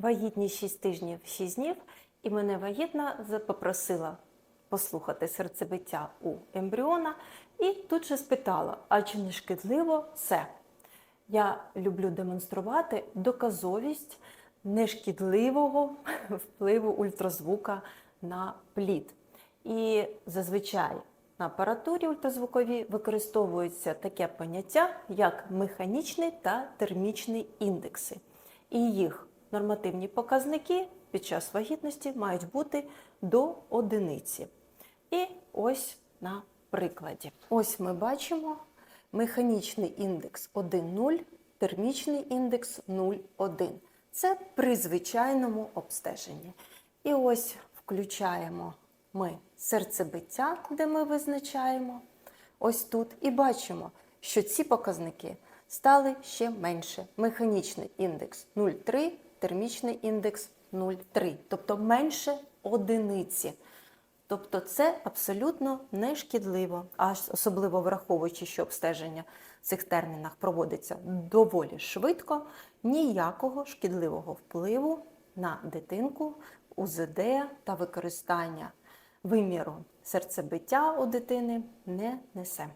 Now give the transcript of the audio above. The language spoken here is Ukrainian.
вагітність 6 тижнів 6 днів, і мене вагітна попросила послухати серцебиття у ембріона, і тут же спитала, а чи не шкідливо це? Я люблю демонструвати доказовість нешкідливого впливу ультразвука на плід. І зазвичай на апаратурі ультразвуковій використовується таке поняття, як механічний та термічний індекси. І їх нормативні показники під час вагітності мають бути до одиниці. І ось на прикладі. Ось ми бачимо механічний індекс 1,0, термічний індекс 0,1. Це при звичайному обстеженні. І ось включаємо ми серцебиття, де ми визначаємо ось тут, і бачимо, що ці показники стали ще менше. Механічний індекс 0,3, термічний індекс 0,3, тобто менше одиниці. Тобто це абсолютно не шкідливо, а особливо враховуючи, що обстеження в цих термінах проводиться доволі швидко, ніякого шкідливого впливу на дитинку, УЗД та використання виміру серцебиття у дитини не несе.